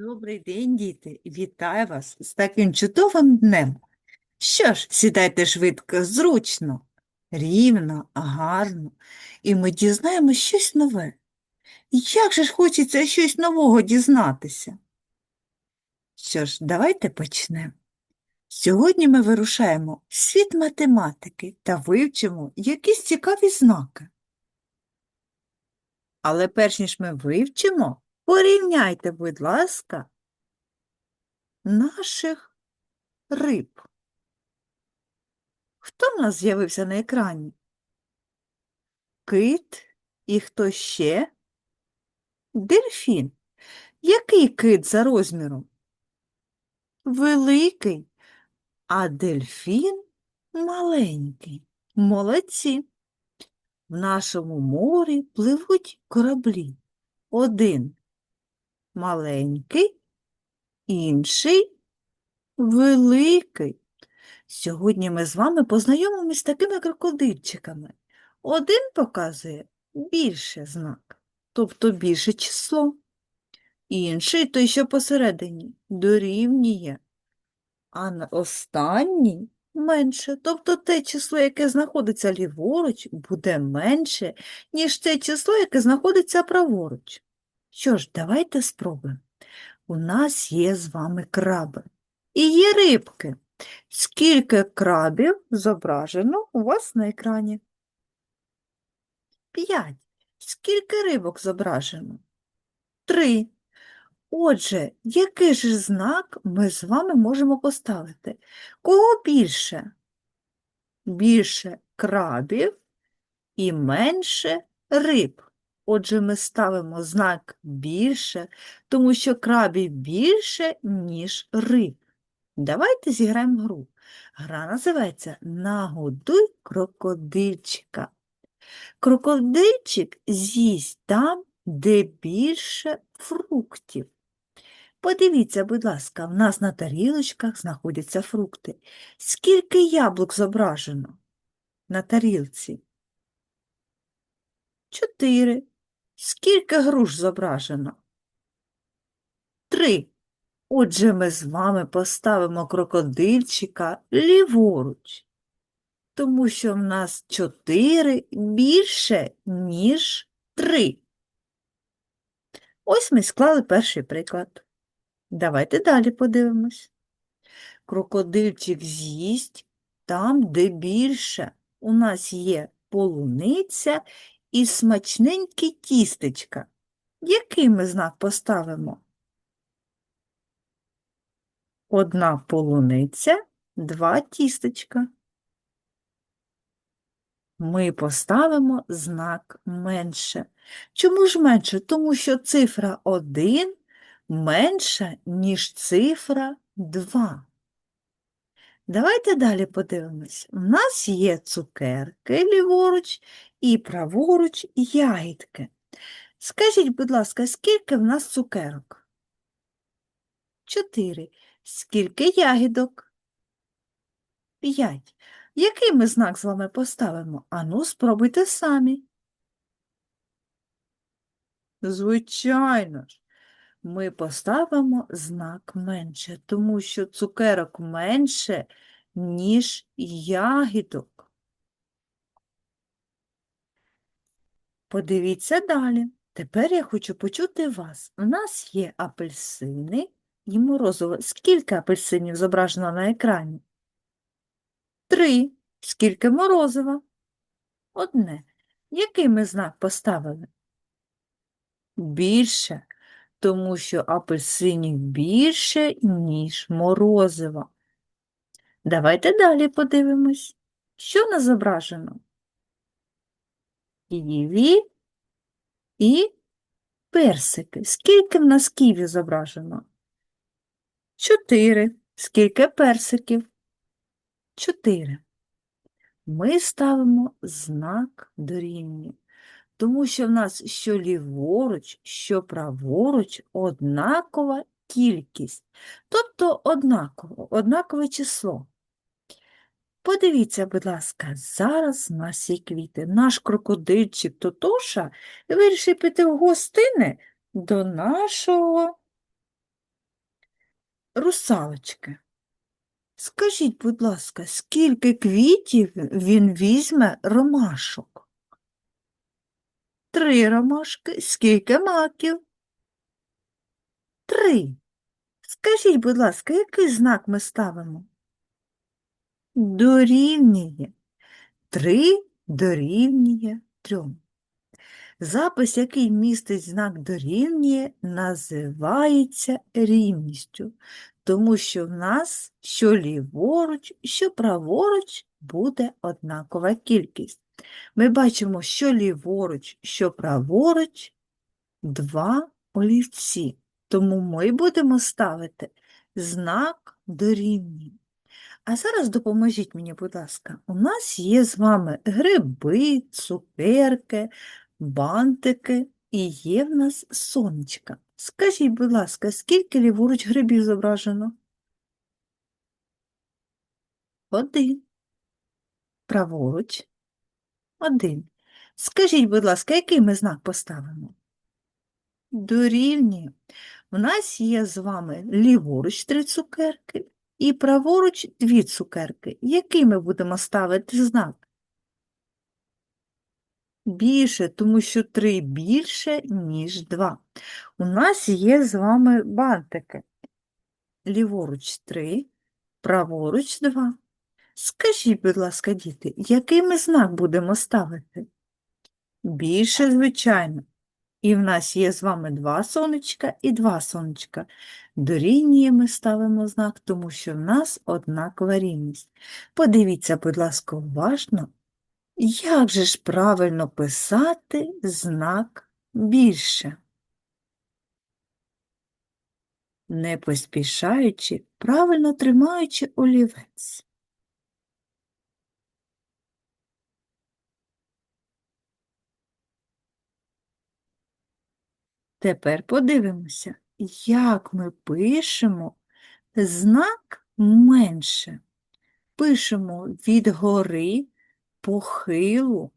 Добрий день, діти! Вітаю вас з таким чудовим днем. Що ж, сідайте швидко, зручно, рівно, гарно, і ми дізнаємось щось нове. Як же ж хочеться щось нового дізнатися? Що ж, давайте почнемо. Сьогодні ми вирушаємо в світ математики та вивчимо якісь цікаві знаки. Але перш ніж ми вивчимо, порівняйте, будь ласка, наших риб. Хто в нас з'явився на екрані? Кит і хто ще? Дельфін. Який кит за розміром? Великий, а дельфін маленький. Молодці. В нашому морі пливуть кораблі. Один маленький, інший великий. Сьогодні ми з вами познайомимось з такими крокодильчиками. Один показує більше знак, тобто більше число. Інший, той, що посередині, дорівнює. А на останній менше, тобто те число, яке знаходиться ліворуч, буде менше, ніж те число, яке знаходиться праворуч. Що ж, давайте спробуємо. У нас є з вами краби. І є рибки. Скільки крабів зображено у вас на екрані? П'ять. Скільки рибок зображено? Три. Отже, який ж знак ми з вами можемо поставити? Кого більше? Більше крабів і менше риб. Отже, ми ставимо знак більше, тому що крабів більше, ніж риб. Давайте зіграємо гру. Гра називається Нагодуй крокодильчика. Крокодильчик з'їсть там, де більше фруктів. Подивіться, будь ласка, в нас на тарілочках знаходяться фрукти. Скільки яблук зображено на тарілці? Чотири. Скільки груш зображено? Три. Отже, ми з вами поставимо крокодильчика ліворуч, тому що в нас чотири більше, ніж три. Ось ми склали перший приклад. Давайте далі подивимось. Крокодильчик з'їсть там, де більше. У нас є полуниця і смачненькі тістечка. Який ми знак поставимо? Одна полуниця, два тістечка. Ми поставимо знак менше. Чому ж менше? Тому що цифра 1 менша, ніж цифра 2. Давайте далі подивимось. У нас є цукерки ліворуч і праворуч ягідки. Скажіть, будь ласка, скільки в нас цукерок? Чотири. Скільки ягідок? П'ять. Який ми знак з вами поставимо? Ану, спробуйте самі. Звичайно ж, ми поставимо знак менше, тому що цукерок менше, ніж ягідок. Подивіться далі. Тепер я хочу почути вас. У нас є апельсини і морозиво. Скільки апельсинів зображено на екрані? Три. Скільки морозива? Одне. Який ми знак поставили? Більше, тому що апельсинів більше, ніж морозива. Давайте далі подивимось. Що нас зображено? Ківі і персики. Скільки в нас ківі зображено? Чотири. Скільки персиків? Чотири. Ми ставимо знак дорівнює, тому що в нас що ліворуч, що праворуч однакова кількість, тобто однаково, однакове число. Подивіться, будь ласка, зараз нас є квіти. Наш крокодильчик Тотоша вирішив піти в гостини до нашого русалочки. Скажіть, будь ласка, скільки квітів він візьме ромашок? Три ромашки. Скільки маків? Три. Скажіть, будь ласка, який знак ми ставимо? Дорівнює. Три дорівнює трьом. Запис, який містить знак дорівнює, називається рівністю, тому що в нас що ліворуч, що праворуч буде однакова кількість. Ми бачимо, що ліворуч, що праворуч два олівці, тому ми будемо ставити знак дорівнює. А зараз допоможіть мені, будь ласка, у нас є з вами гриби, цукерки, бантики і є в нас сонечка. Скажіть, будь ласка, скільки ліворуч грибів зображено? Один. Праворуч. Один. Скажіть, будь ласка, який ми знак поставимо? Дорівнює. У нас є з вами ліворуч три цукерки і праворуч дві цукерки. Який ми будемо ставити знак? Більше, тому що три більше, ніж два. У нас є з вами бантики. Ліворуч три, праворуч два. Скажіть, будь ласка, діти, який ми знак будемо ставити? Більше, звичайно. І в нас є з вами два сонечка і два сонечка. Дорівнює ми ставимо знак, тому що в нас однакова рівність. Подивіться, будь ласка, уважно, як же ж правильно писати знак більше? Не поспішаючи, правильно тримаючи олівець. Тепер подивимося, як ми пишемо знак менше. Пишемо від гори похилу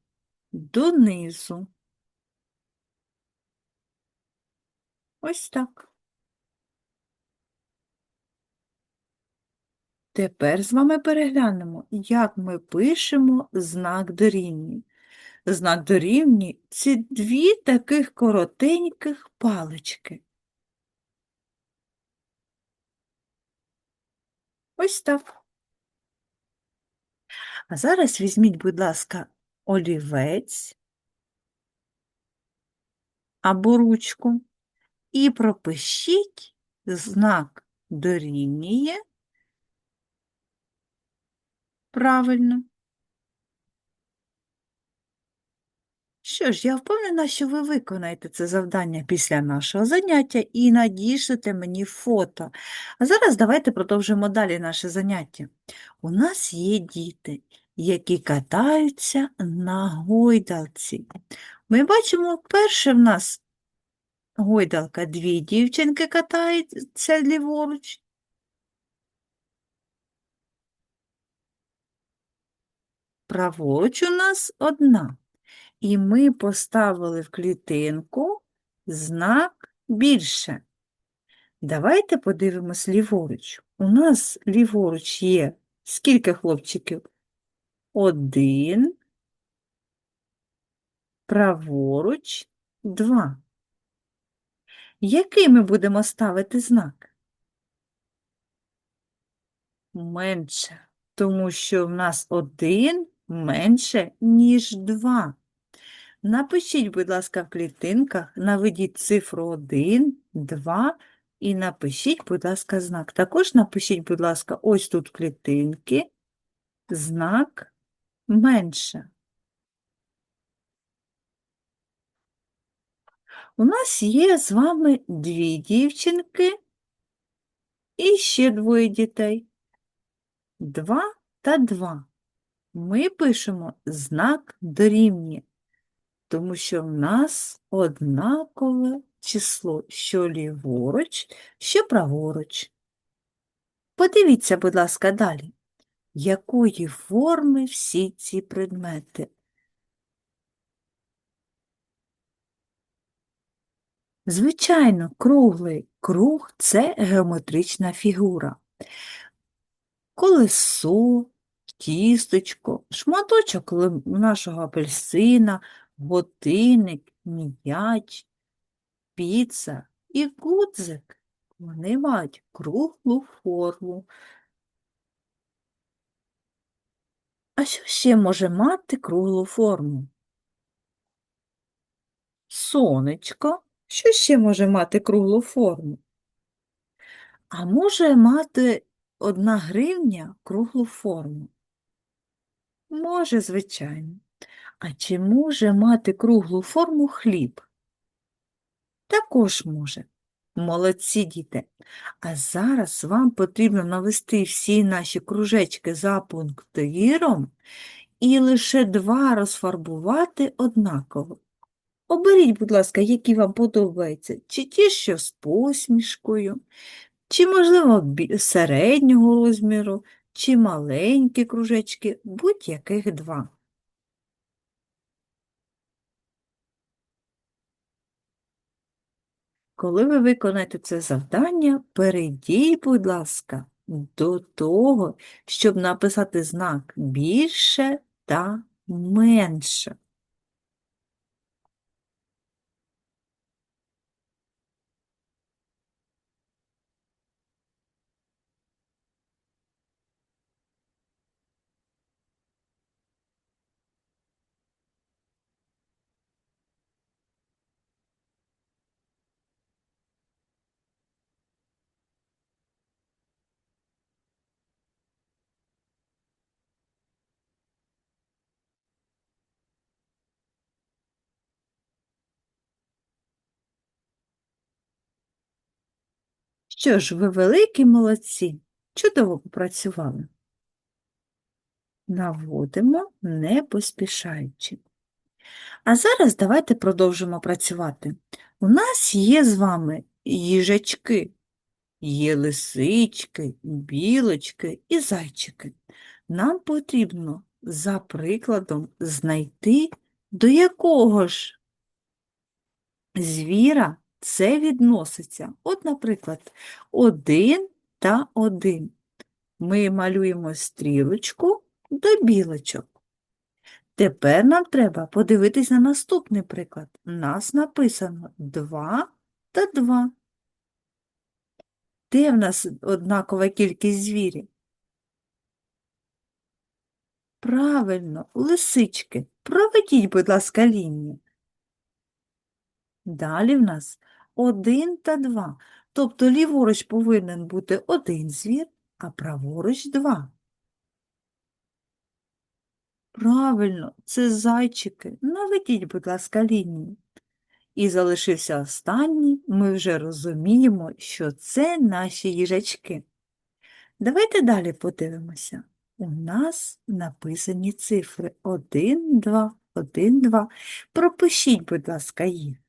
донизу. Ось так. Тепер з вами переглянемо, як ми пишемо знак дорівнює. Знак дорівнює – це дві таких коротеньких палички. Ось так. А зараз візьміть, будь ласка, олівець або ручку і пропишіть знак дорівнює правильно. Що ж, я впевнена, що ви виконаєте це завдання після нашого заняття і надішлете мені фото. А зараз давайте продовжимо далі наше заняття. У нас є діти, які катаються на гойдалці. Ми бачимо, перше в нас гойдалка, дві дівчинки катаються ліворуч. Праворуч у нас одна. І ми поставили в клітинку знак більше. Давайте подивимось ліворуч. У нас ліворуч є скільки хлопчиків? Один, праворуч, два. Який ми будемо ставити знак? Менше, тому що в нас один менше, ніж два. Напишіть, будь ласка, в клітинках, наведіть цифру 1, 2 і напишіть, будь ласка, знак. Також напишіть, будь ласка, ось тут клітинки, знак менше. У нас є з вами дві дівчинки і ще двоє дітей. Два та два. Ми пишемо знак дорівнює тому що в нас однакове число, що ліворуч, що праворуч. Подивіться, будь ласка, далі, якої форми всі ці предмети? Звичайно, круглий круг це геометрична фігура. Колесо, тістечко, шматочок нашого апельсина, годинник, м'яч, піца і гудзик. Вони мають круглу форму. А що ще може мати круглу форму? Сонечко. Що ще може мати круглу форму? А може мати одна гривня круглу форму? Може, звичайно. А чи може мати круглу форму хліб? Також може. Молодці діти. А зараз вам потрібно навести всі наші кружечки за пунктиром і лише два розфарбувати однаково. Оберіть, будь ласка, які вам подобаються, чи ті, що з посмішкою, чи, можливо, середнього розміру, чи маленькі кружечки, будь-яких два. Коли ви виконаєте це завдання, перейдіть, будь ласка, до того, щоб написати знак більше та менше. Що ж, ви великі молодці, чудово попрацювали. Наводимо, не поспішаючи. А зараз давайте продовжимо працювати. У нас є з вами їжачки, є лисички, білочки і зайчики. Нам потрібно за прикладом знайти, до якого ж звіра це відноситься. От, наприклад, один та один. Ми малюємо стрілочку до білочок. Тепер нам треба подивитись на наступний приклад. У нас написано 2 та 2. Де в нас однакова кількість звірів? Правильно, лисички. Проведіть, будь ласка, лінію. Далі в нас 1 та 2. Тобто ліворуч повинен бути один звір, а праворуч 2. Правильно, це зайчики. Наведіть, будь ласка, лінію. І залишився останній, ми вже розуміємо, що це наші їжачки. Давайте далі подивимося. У нас написані цифри 1, 2, 1, 2. Пропишіть, будь ласка, їх.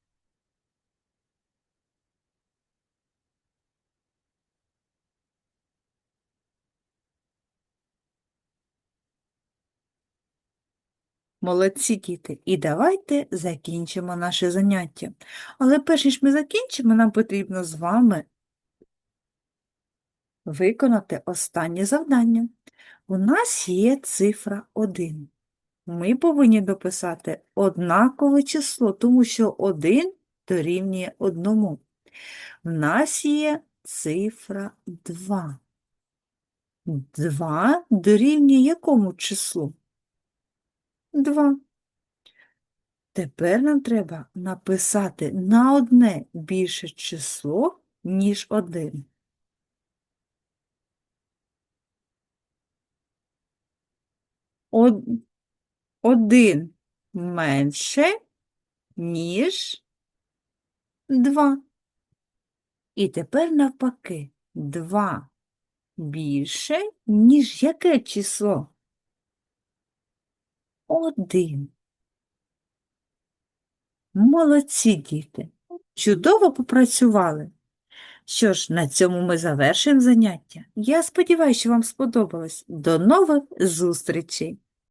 Молодці діти, і давайте закінчимо наше заняття. Але перш ніж ми закінчимо, нам потрібно з вами виконати останнє завдання. У нас є цифра 1. Ми повинні дописати однакове число, тому що 1 дорівнює 1. В нас є цифра 2. 2 дорівнює якому числу? 2. Тепер нам треба написати на одне більше число, ніж 1. Од... Один менше, ніж 2. І тепер навпаки, 2 більше, ніж яке число? Один. Молодці діти. Чудово попрацювали. Що ж, на цьому ми завершуємо заняття. Я сподіваюся, що вам сподобалось. До нових зустрічей!